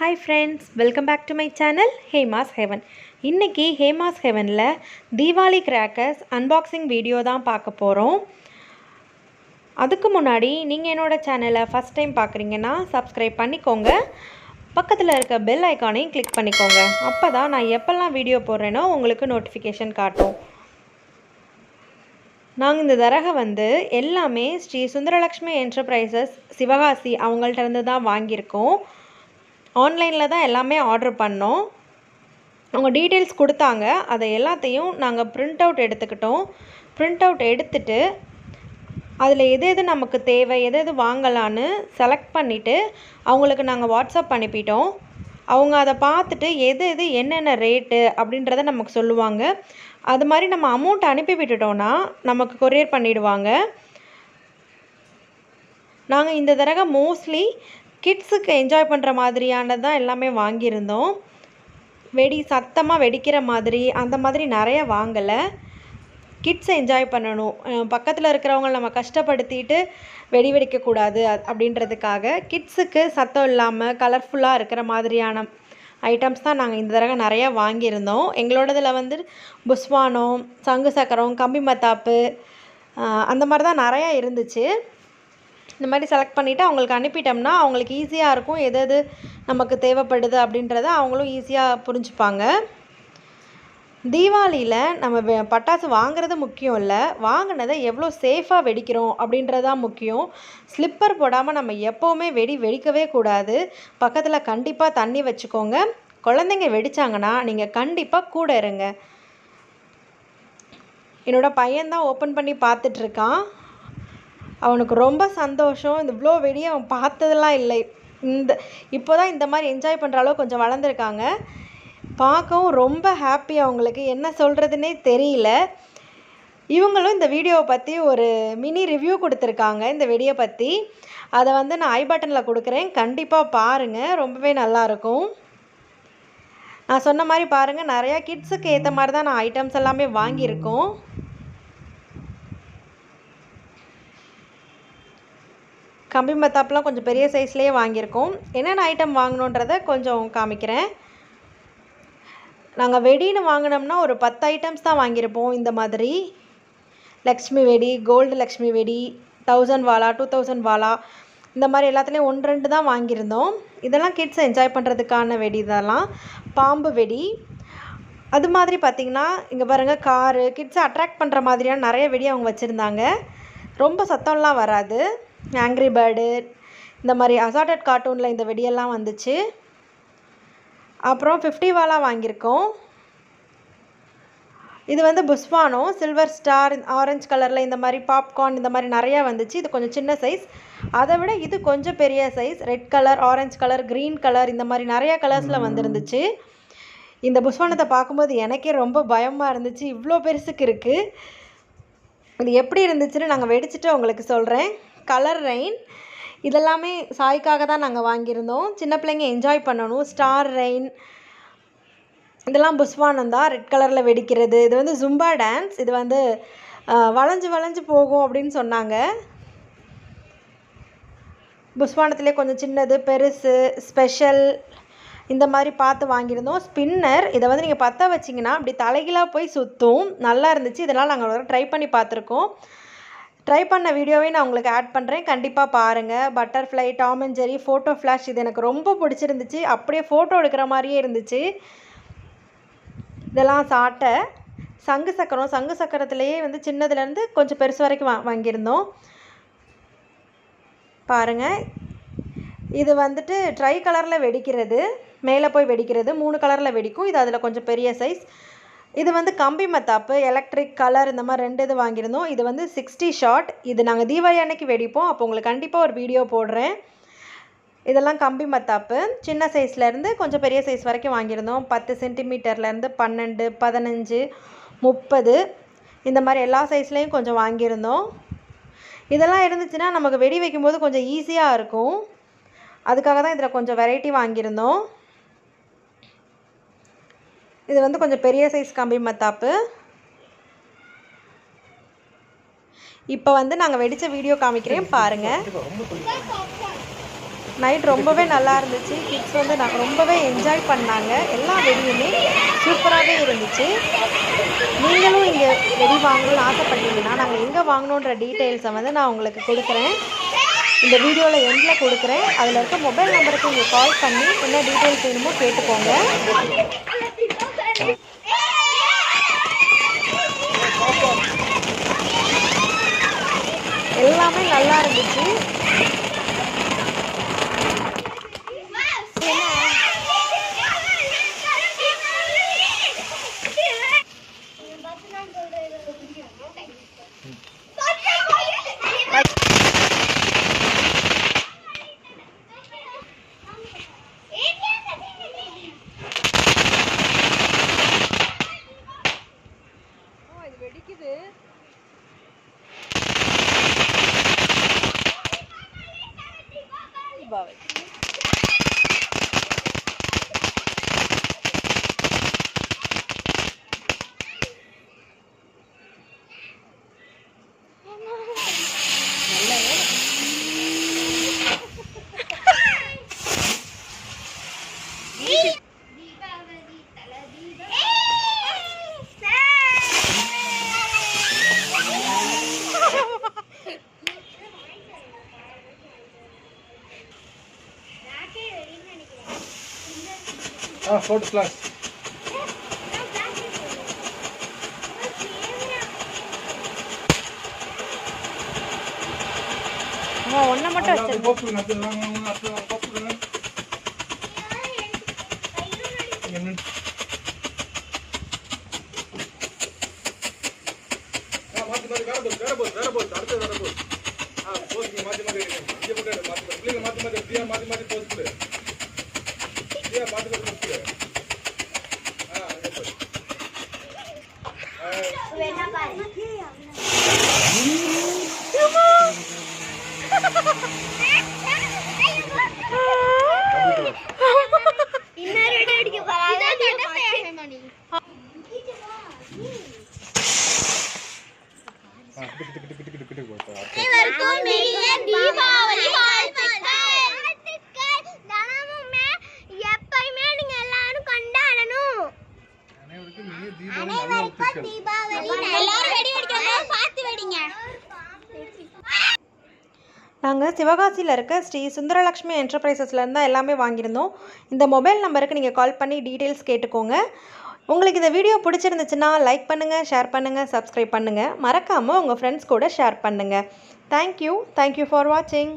Hi friends welcome back to my channel Hema's heaven இன்றைக்கி ஹேமாஸ் ஹெவனில் Deepavali crackers unboxing video தான் பார்க்க போகிறோம் அதுக்கு முன்னாடி நீங்கள் என்னோடய சேனலை ஃபஸ்ட் டைம் பார்க்குறீங்கன்னா சப்ஸ்கிரைப் பண்ணிக்கோங்க. பக்கத்தில் இருக்க பெல் ஐக்கானையும் கிளிக் பண்ணிக்கோங்க. அப்போ தான் நான் எப்போல்லாம் வீடியோ போடுறேனோ உங்களுக்கு நோட்டிஃபிகேஷன் காட்டும். நாங்கள் இந்த தரகை வந்து எல்லாமே ஸ்ரீ சுந்தரலக்ஷ்மி என்டர்பிரைசஸ் சிவகாசி அவங்கள்ட்ட இருந்து தான் வாங்கியிருக்கோம். ஆன்லைனில் தான் எல்லாமே ஆர்டர் பண்ணோம். அவங்க டீட்டெயில்ஸ் கொடுத்தாங்க. அதை எல்லாத்தையும் நாங்கள் பிரிண்ட் அவுட் எடுத்துக்கிட்டோம். பிரிண்ட் அவுட் எடுத்துட்டு அதில் எது எது நமக்கு தேவை எது எது வாங்கலான்னு செலக்ட் பண்ணிவிட்டு அவங்களுக்கு நாங்கள் வாட்ஸ்அப் அனுப்பிட்டோம். அவங்க அதை பார்த்துட்டு எது எது என்னென்ன ரேட்டு அப்படின்றத நமக்கு சொல்லுவாங்க. அது மாதிரி நம்ம அமௌண்ட் அனுப்பி விட்டுட்டோன்னா நமக்கு கொரியர் பண்ணிவிடுவாங்க நாங்கள் இந்த தடவை மோஸ்ட்லி கிட்ஸுக்கு என்ஜாய் பண்ணுற மாதிரியானது தான் எல்லாமே வாங்கியிருந்தோம். வெடி சத்தமாக வெடிக்கிற மாதிரி அந்த மாதிரி நிறைய வாங்கலை. கிட்ஸ் என்ஜாய் பண்ணணும். பக்கத்தில் இருக்கிறவங்கள நம்ம கஷ்டப்படுத்திட்டு வெடி வெடிக்கக்கூடாது அப்படின்றதுக்காக கிட்ஸுக்கு சத்தம் இல்லாமல் கலர்ஃபுல்லாக இருக்கிற மாதிரியான ஐட்டம்ஸ் தான் நாங்கள் இந்த தடவை நிறையா வாங்கியிருந்தோம். எங்களோடதில் வந்து புஸ்வானம் சங்கு சக்கரம் கம்பி மத்தாப்பு அந்த மாதிரி தான் நிறையா இருந்துச்சு. இந்த மாதிரி செலக்ட் பண்ணிவிட்டு அவங்களுக்கு அனுப்பிட்டோம்னா அவங்களுக்கு ஈஸியாக இருக்கும். எது எது நமக்கு தேவைப்படுது அப்படின்றத அவங்களும் ஈஸியாக புரிஞ்சுப்பாங்க. தீபாவளியில் நம்ம பட்டாசு வாங்குறது முக்கியம் இல்லை. வாங்கினதை எவ்வளோ சேஃபாக வெடிக்கிறோம் அப்படின்றதான் முக்கியம். ஸ்லிப்பர் போடாமல் நம்ம எப்போவுமே வெடி வெடிக்கவே கூடாது. பக்கத்தில் கண்டிப்பாக தண்ணி வச்சுக்கோங்க. குழந்தைங்க வெடித்தாங்கன்னா நீங்கள் கண்டிப்பாக கூட இருங்க. என்னோடய பையன்தான் ஓப்பன் பண்ணி பார்த்துட்ருக்கான் அவனுக்கு ரொம்ப சந்தோஷம். இந்த இவ்வளோ வெடியை அவன் பார்த்ததெல்லாம் இல்லை. இந்த இப்போ தான் இந்த மாதிரி என்ஜாய் பண்ணுற அளவு கொஞ்சம் வளர்ந்துருக்காங்க. பார்க்கவும் ரொம்ப ஹாப்பி அவங்களுக்கு. என்ன சொல்கிறதுனே தெரியல. இவங்களும் இந்த வீடியோவை பற்றி ஒரு மினி ரிவ்யூ கொடுத்துருக்காங்க. இந்த வெடியை பற்றி அதை வந்து நான் ஐ பட்டனில் கொடுக்குறேன். கண்டிப்பாக பாருங்கள் ரொம்பவே நல்லாயிருக்கும் நான் சொன்ன மாதிரி பாருங்கள் நிறையா கிட்ஸுக்கு ஏற்ற மாதிரி தான் நான் ஐட்டம்ஸ் எல்லாமே வாங்கியிருக்கோம். கம்பி மத்தாப்பெலாம் கொஞ்சம் பெரிய சைஸ்லேயே வாங்கியிருக்கோம். என்னென்ன ஐட்டம் வாங்கணுன்றத கொஞ்சம் காமிக்கிறேன். நாங்கள் வெடின்னு வாங்கினோம்னா ஒரு பத்து ஐட்டம்ஸ் தான் வாங்கியிருப்போம் இந்த மாதிரி. லக்ஷ்மி வெடி கோல்டு லக்ஷ்மி வெடி தௌசண்ட் வாலா டூ தௌசண்ட் வாலா இந்த மாதிரி எல்லாத்துலேயும் ஒன்று ரெண்டு தான் வாங்கியிருந்தோம். இதெல்லாம் கிட்ஸ் என்ஜாய் பண்ணுறதுக்கான வெடி இதெல்லாம். பாம்பு வெடி. அது மாதிரி பார்த்திங்கன்னா இங்கே பாருங்கள் காரு கிட்ஸை அட்ராக்ட் பண்ணுற மாதிரியான நிறைய வெடி அவங்க வச்சுருந்தாங்க. ரொம்ப சத்தம்லாம் வராது. ஆங்க்ரி பேர்டு இந்த மாதிரி அசார்டட் கார்ட்டூனில் இந்த வெடியெல்லாம் வந்துச்சு. அப்புறம் ஃபிஃப்டி வாலா வாங்கியிருக்கோம். இது வந்து புஸ்வானோ சில்வர் ஸ்டார் ஆரஞ்சு கலரில் இந்த மாதிரி பாப்கார்ன் இந்த மாதிரி நிறையா வந்துச்சு. இது கொஞ்சம் சின்ன சைஸ் அதை விட இது கொஞ்சம் பெரிய size red colour orange colour green colour இந்த மாதிரி நிறையா கலர்ஸில் வந்துருந்துச்சு. இந்த புஸ்வானத்தை பார்க்கும்போது எனக்கே ரொம்ப பயமாக இருந்துச்சு. இவ்வளோ பெருசுக்கு இருக்குது இது எப்படி இருந்துச்சுன்னு நாங்கள் வெடிச்சிட்டு உங்களுக்கு சொல்கிறேன் கலர் ரெயின். இதெல்லாமே சாய்க்காக தான் நாங்கள் வாங்கியிருந்தோம். சின்ன பிள்ளைங்க என்ஜாய் பண்ணணும். ஸ்டார் ரெயின் இதெல்லாம் புஷ்வானந்தா ரெட் கலரில் வெடிக்கிறது. இது வந்து ஜும்பா டான்ஸ் இது வந்து வளைஞ்சு வளைஞ்சு போகும் அப்படின்னு சொன்னாங்க. புஷ்வானத்திலே கொஞ்சம் சின்னது பெருசு ஸ்பெஷல் இந்த மாதிரி பார்த்து வாங்கியிருந்தோம். ஸ்பின்னர் இதை வந்து நீங்கள் பற்ற வச்சிங்கன்னா அப்படி தலைகீழாக போய் சுற்றும் நல்லா இருந்துச்சு. இதெல்லாம் நாங்கள் ட்ரை பண்ணி பார்த்துருக்கோம். ட்ரை பண்ண வீடியோவே நான் உங்களுக்கு ஆட் பண்ணுறேன் கண்டிப்பாக பாருங்கள் butterfly Tom and Jerry photo flash இது எனக்கு ரொம்ப பிடிச்சிருந்துச்சு. அப்படியே ஃபோட்டோ எடுக்கிற மாதிரியே இருந்துச்சு. இதெல்லாம் சாட்டை சங்கு சக்கரம். சங்கு சக்கரத்துலேயே வந்து சின்னதுலேருந்து கொஞ்சம் பெருசு வரைக்கும் வா வாங்கியிருந்தோம். பாருங்கள் இது வந்துட்டு ட்ரை கலரில் வெடிக்கிறது. மேலே போய் வெடிக்கிறது. மூணு கலரில் வெடிக்கும். இது அதில் கொஞ்சம் பெரிய சைஸ் இது வந்து கம்பி மத்தாப்பு எலக்ட்ரிக் கலர் இந்த மாதிரி ரெண்டு இது வாங்கியிருந்தோம். இது வந்து சிக்ஸ்டி ஷார்ட் இது நாங்கள் தீபாவளி அன்னைக்கு வெடிப்போம். அப்போ உங்களுக்கு கண்டிப்பாக ஒரு வீடியோ போடுறேன். இதெல்லாம் கம்பி மத்தாப்பு. சின்ன சைஸ்லேருந்து கொஞ்சம் பெரிய சைஸ் வரைக்கும் வாங்கியிருந்தோம். பத்து சென்டிமீட்டர்லேருந்து பன்னெண்டு பதினஞ்சு முப்பது. இந்த மாதிரி எல்லா சைஸ்லேயும் கொஞ்சம் வாங்கியிருந்தோம். இதெல்லாம் இருந்துச்சுன்னா நமக்கு வெடி வைக்கும்போது கொஞ்சம் ஈஸியாக இருக்கும். அதுக்காக தான் இதில் கொஞ்சம் வெரைட்டி வாங்கியிருந்தோம். இது வந்து கொஞ்சம் பெரிய சைஸ் கம்பி மத்தாப்பு. இப்போ வந்து நாங்கள் வெடித்த வீடியோ காமிக்கிறேன் பாருங்கள் நைட் ரொம்பவே நல்லா இருந்துச்சு. கிட்ஸ் வந்து நான் ரொம்பவே என்ஜாய் பண்ணாங்க. எல்லா வெடியுமே சூப்பராகவே இருந்துச்சு. நீங்களும் இங்கே வெடி வாங்கணும்னு ஆசைப்பட்டீங்கன்னா நாங்கள் எங்கே வாங்கணுன்ற டீட்டெயில்ஸை வந்து நான் உங்களுக்கு கொடுக்குறேன். இந்த வீடியோவில் எண்டில் கொடுக்குறேன். அதில் இருக்க மொபைல் நம்பருக்கு நீங்கள் கால் பண்ணி என்ன டீட்டெயில்ஸ் வேணுமோ கேட்டுக்கோங்க. எல்லாமே நல்லா இருந்துச்சு. ஆ போட்டுக்கலாம். ஒன்றை மட்டும் வச்சு அது போட்டுருங்க அது வாங்க, வாங்க, அது வாங்க, போட்டுருங்க என்ன ஆ, மாத்தி மாத்தி வேற போகுது வேற போகுது வேற போகுது அடுத்து வேற போகுது ஆ போஸ் நீங்க மாத்தி மாத்தி எடுங்க. இங்கே போட்டு எடு, மாத்தி மாத்தி. பிள்ளைங்க மாத்தி மாத்தி பிரியா மாத்தி மாத்தி போஸ் கொடு பிரியா மாத்தி மாத்தி போஸ் கொடு ஆ அங்கே போய் ஆ நாங்கள் சிவகாசியில் இருக்க ஸ்ரீ சுந்தரலக்ஷ்மி என்டர்பிரைசஸ்லேருந்து தான் எல்லாமே வாங்கியிருந்தோம். இந்த மொபைல் நம்பருக்கு நீங்கள் கால் பண்ணி டீட்டெயில்ஸ் கேட்டுக்கோங்க. உங்களுக்கு இந்த வீடியோ பிடிச்சிருந்துச்சுன்னா லைக் பண்ணுங்கள் ஷேர் பண்ணுங்கள் சப்ஸ்கிரைப் பண்ணுங்கள் மறக்காமல் உங்கள் ஃப்ரெண்ட்ஸ் கூட ஷேர் பண்ணுங்கள் தேங்க்யூ தேங்க்யூ ஃபார் வாட்சிங்